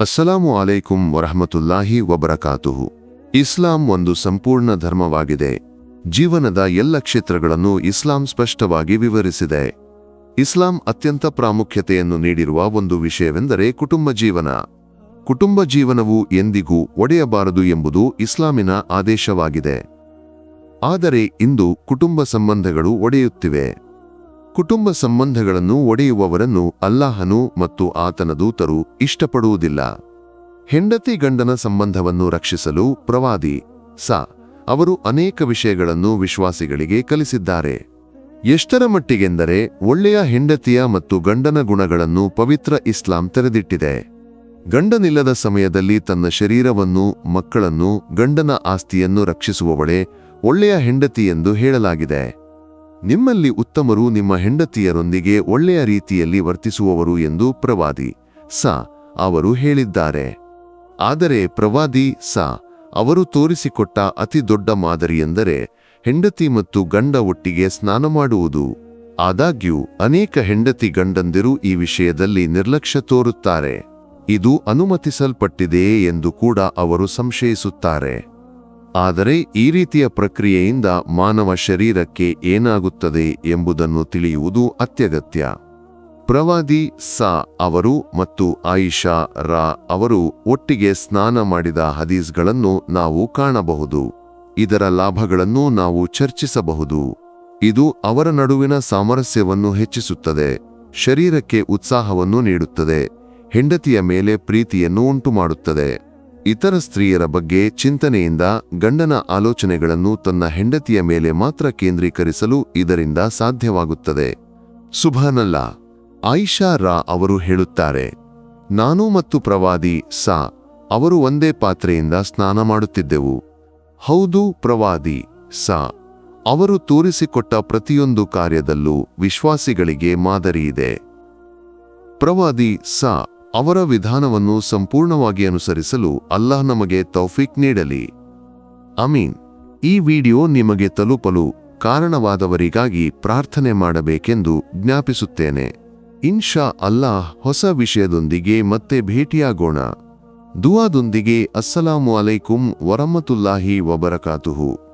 ಅಸ್ಸಲಾಮು ಅಲೈಕುಂ ವರಹಮತುಲ್ಲಾಹಿ ವಬರಕಾತುಹು. ಇಸ್ಲಾಂ ಒಂದು ಸಂಪೂರ್ಣ ಧರ್ಮವಾಗಿದೆ. ಜೀವನದ ಎಲ್ಲ ಕ್ಷೇತ್ರಗಳನ್ನು ಇಸ್ಲಾಂ ಸ್ಪಷ್ಟವಾಗಿ ವಿವರಿಸಿದೆ. ಇಸ್ಲಾಂ ಅತ್ಯಂತ ಪ್ರಾಮುಖ್ಯತೆಯನ್ನು ನೀಡಿರುವ ಒಂದು ವಿಷಯವೆಂದರೆ ಕುಟುಂಬ ಜೀವನ. ಕುಟುಂಬ ಜೀವನವು ಎಂದಿಗೂ ಒಡೆಯಬಾರದು ಎಂಬುದು ಇಸ್ಲಾಮಿನ ಆದೇಶವಾಗಿದೆ. ಆದರೆ ಇಂದು ಕುಟುಂಬ ಸಂಬಂಧಗಳು ಒಡೆಯುತ್ತಿವೆ. ಕುಟುಂಬ ಸಂಬಂಧಗಳನ್ನು ಒಡೆಯುವವರನ್ನು ಅಲ್ಲಾಹನು ಮತ್ತು ಆತನ ದೂತರು ಇಷ್ಟಪಡುವುದಿಲ್ಲ. ಹೆಂಡತಿ ಗಂಡನ ಸಂಬಂಧವನ್ನು ರಕ್ಷಿಸಲು ಪ್ರವಾದಿ, ಸ, ಅವರು ಅನೇಕ ವಿಷಯಗಳನ್ನು ವಿಶ್ವಾಸಿಗಳಿಗೆ ಕಲಿಸಿದ್ದಾರೆ. ಎಷ್ಟರ ಮಟ್ಟಿಗೆಂದರೆ ಒಳ್ಳೆಯ ಹೆಂಡತಿಯ ಮತ್ತು ಗಂಡನ ಗುಣಗಳನ್ನು ಪವಿತ್ರ ಇಸ್ಲಾಂ ತೆರೆದಿಟ್ಟಿದೆ. ಗಂಡನಿಲ್ಲದ ಸಮಯದಲ್ಲಿ ತನ್ನ ಶರೀರವನ್ನು, ಮಕ್ಕಳನ್ನು, ಗಂಡನ ಆಸ್ತಿಯನ್ನು ರಕ್ಷಿಸುವವಳೆ ಒಳ್ಳೆಯ ಹೆಂಡತಿ ಎಂದು ಹೇಳಲಾಗಿದೆ. ನಿಮ್ಮಲ್ಲಿ ಉತ್ತಮರು ನಿಮ್ಮ ಹೆಂಡತಿಯರೊಂದಿಗೆ ಒಳ್ಳೆಯ ರೀತಿಯಲ್ಲಿ ವರ್ತಿಸುವವರು ಎಂದು ಪ್ರವಾದಿ ಸ ಅವರು ಹೇಳಿದ್ದಾರೆ. ಆದರೆ ಪ್ರವಾದಿ ಸ ಅವರು ತೋರಿಸಿಕೊಟ್ಟ ಅತಿ ದೊಡ್ಡ ಮಾದರಿಯೆಂದರೆ ಹೆಂಡತಿ ಮತ್ತು ಗಂಡ ಒಟ್ಟಿಗೆ ಸ್ನಾನ ಮಾಡುವುದು. ಆದಾಗ್ಯೂ ಅನೇಕ ಹೆಂಡತಿ ಗಂಡಂದಿರು ಈ ವಿಷಯದಲ್ಲಿ ನಿರ್ಲಕ್ಷ್ಯ ತೋರುತ್ತಾರೆ. ಇದು ಅನುಮತಿಸಲ್ಪಟ್ಟಿದೆಯೇ ಎಂದು ಕೂಡ ಅವರು ಸಂಶಯಿಸುತ್ತಾರೆ. ಆದರೆ ಈ ರೀತಿಯ ಪ್ರಕ್ರಿಯೆಯಿಂದ ಮಾನವ ಶರೀರಕ್ಕೆ ಏನಾಗುತ್ತದೆ ಎಂಬುದನ್ನು ತಿಳಿಯುವುದು ಅತ್ಯಗತ್ಯ. ಪ್ರವಾದಿ ಸ ಅವರು ಮತ್ತು ಆಯಿಷಾ ರಾ ಅವರು ಒಟ್ಟಿಗೆ ಸ್ನಾನ ಮಾಡಿದ ಹದೀಸ್ಗಳನ್ನು ನಾವು ಕಾಣಬಹುದು. ಇದರ ಲಾಭಗಳನ್ನು ನಾವು ಚರ್ಚಿಸಬಹುದು. ಇದು ಅವರ ನಡುವಿನ ಸಾಮರಸ್ಯವನ್ನು ಹೆಚ್ಚಿಸುತ್ತದೆ, ಶರೀರಕ್ಕೆ ಉತ್ಸಾಹವನ್ನು ನೀಡುತ್ತದೆ, ಹೆಂಡತಿಯ ಮೇಲೆ ಪ್ರೀತಿಯನ್ನು ಉಂಟುಮಾಡುತ್ತದೆ. ಇತರ ಸ್ತ್ರೀಯರ ಬಗ್ಗೆ ಚಿಂತನೆಯಿಂದ ಗಂಡನ ಆಲೋಚನೆಗಳನ್ನು ತನ್ನ ಹೆಂಡತಿಯ ಮೇಲೆ ಮಾತ್ರ ಕೇಂದ್ರೀಕರಿಸಲು ಇದರಿಂದ ಸಾಧ್ಯವಾಗುತ್ತದೆ. ಸುಭಾನಲ್ಲ, ಆಯಿಷಾ ರಾ ಅವರು ಹೇಳುತ್ತಾರೆ, ನಾನು ಮತ್ತು ಪ್ರವಾದಿ ಸಾ, ಅವರು ಒಂದೇ ಪಾತ್ರೆಯಿಂದ ಸ್ನಾನ ಮಾಡುತ್ತಿದ್ದೆವು. ಹೌದು, ಪ್ರವಾದಿ ಸಾ, ಅವರು ತೋರಿಸಿಕೊಟ್ಟ ಪ್ರತಿಯೊಂದು ಕಾರ್ಯದಲ್ಲೂ ವಿಶ್ವಾಸಿಗಳಿಗೆ ಮಾದರಿಯಿದೆ ಪ್ರವಾದಿ ಸಾ ಅವರ ವಿಧಾನವನ್ನು ಸಂಪೂರ್ಣವಾಗಿ ಅನುಸರಿಸಲು ಅಲ್ಲಾಹ್ ನಮಗೆ ತೌಫಿಕ್ ನೀಡಲಿ. ಅಮೀನ್. ಈ ವಿಡಿಯೋ ನಿಮಗೆ ತಲುಪಲು ಕಾರಣವಾದವರಿಗಾಗಿ ಪ್ರಾರ್ಥನೆ ಮಾಡಬೇಕೆಂದು ಜ್ಞಾಪಿಸುತ್ತೇನೆ. ಇನ್ಶಾ ಅಲ್ಲಾಹ್ ಹೊಸ ವಿಷಯದೊಂದಿಗೆ ಮತ್ತೆ ಭೇಟಿಯಾಗೋಣ. ದುವಾದೊಂದಿಗೆ ಅಸ್ಸಲಾಮು ಅಲೈಕುಂ ವರಹಮತುಲ್ಲಾಹಿ ವಬರಕಾತುಹು.